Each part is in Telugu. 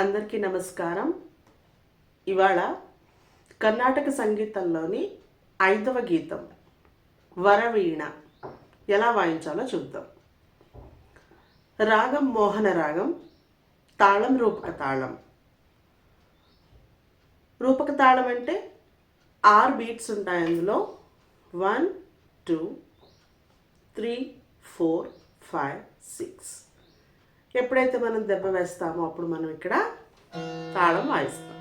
అందరికీ నమస్కారం. ఇవాళ కర్ణాటక సంగీతంలోని ఐదవ గీతం వరవీణ. ఎలా వాయించాలో చూద్దాం. రాగం మోహన రాగం తాళం రూపక తాళం. రూపక తాళం అంటే ఆరు బీట్స్ ఉంటాయి అందులో. One two three four five six. ఎప్పుడైతే మనం దెబ్బ వేస్తామో అప్పుడు మనం ఇక్కడ తాళం వాయిస్తాం.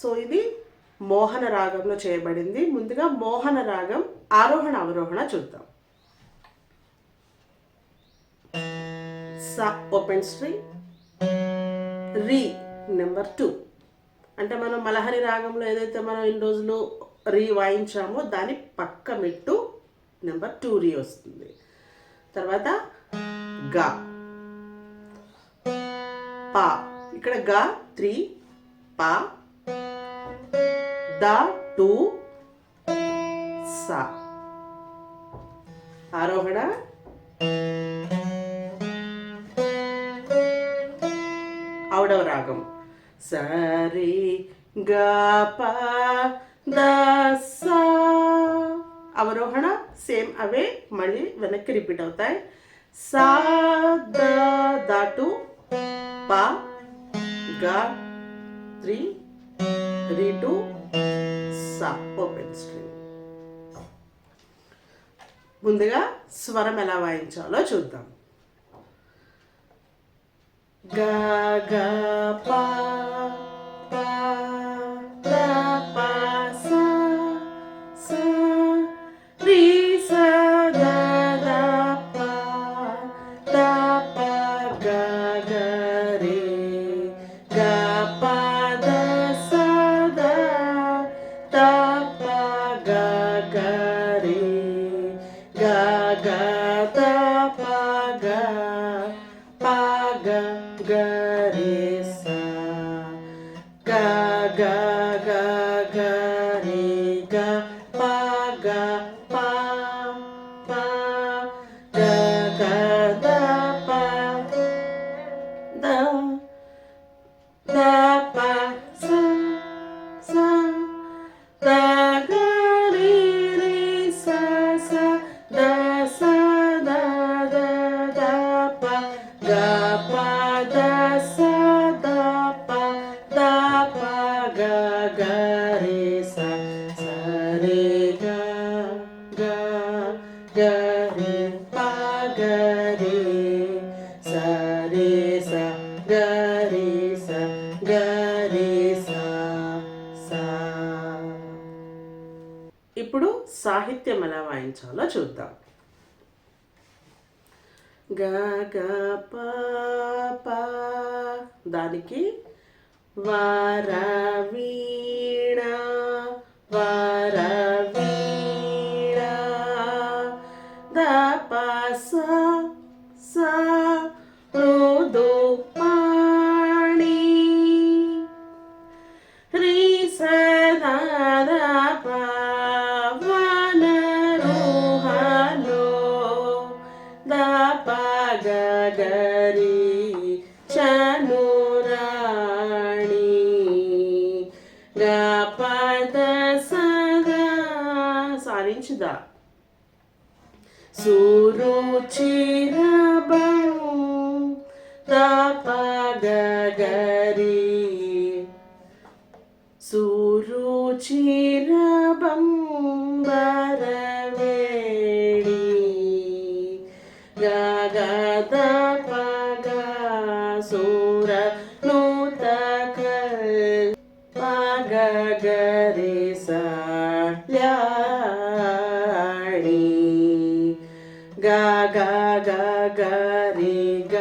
సో ఇది మోహన రాగంలో చేయబడింది. ముందుగా మోహన రాగం ఆరోహణ అవరోహణ చూద్దాం. స ఓపెన్ స్ట్రీ రీ నెంబర్ టూ. అంటే మనం మలహరి రాగంలో ఏదైతే మనం ఇన్ని రోజులు రీ వాయించామో దాని పక్క మెట్టు నెంబర్ టూ రీ వస్తుంది. తర్వాత గా. పా. ఇక్కడ గా త్రీ. పా. ద టూ. సా. ఆరోహణ. ఔడవ రాగం. సరి గ ప ద సా. అవరోహణ సేమ్ అవే మళ్ళీ వెనక్కి రిపీట్ అవుతాయి. సా ద దాటు ప గ త్రీ రీ టు సా. ఓపెన్ స్ట్రింగ్ ముందుగా స్వరం ఎలా వాయించాలో చూద్దాం. గ గ పా గ ఇప్పుడు సాహిత్యం ఎలా వాయించాలో చూద్దాం. గ గ ప ప. దానికి వార వీణ వార వీణ ద ప స సా పవనరుహలో ద చనురాణి గ పద సదా సారించుదా సురుచిరబం ద ಕಲ್ಯಾಣಿ ಗ ಗ ಗ ಗ ರಿ ಗ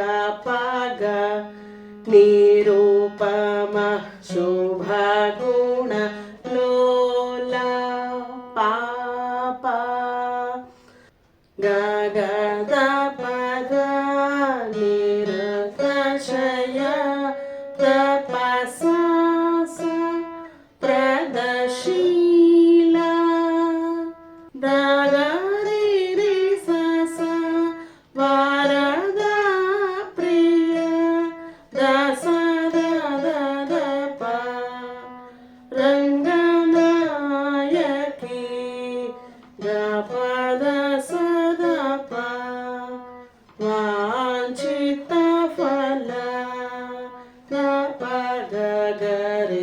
ಪ ಗ ನಿರೂಪಮ ಶುಭ ಗುಣ ಲೋಲ ಪಾಪ ಗ ಗ ದ ಪ ಗ ನಿರತ ಶಯ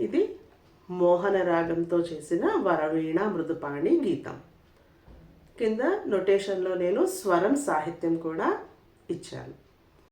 ఇది మోహన రాగంతో చేసిన వరవీణ మృదుపాణి గీతం. కింద నొటేషన్లో నేను స్వరం సాహిత్యం కూడా ఇచ్చాను.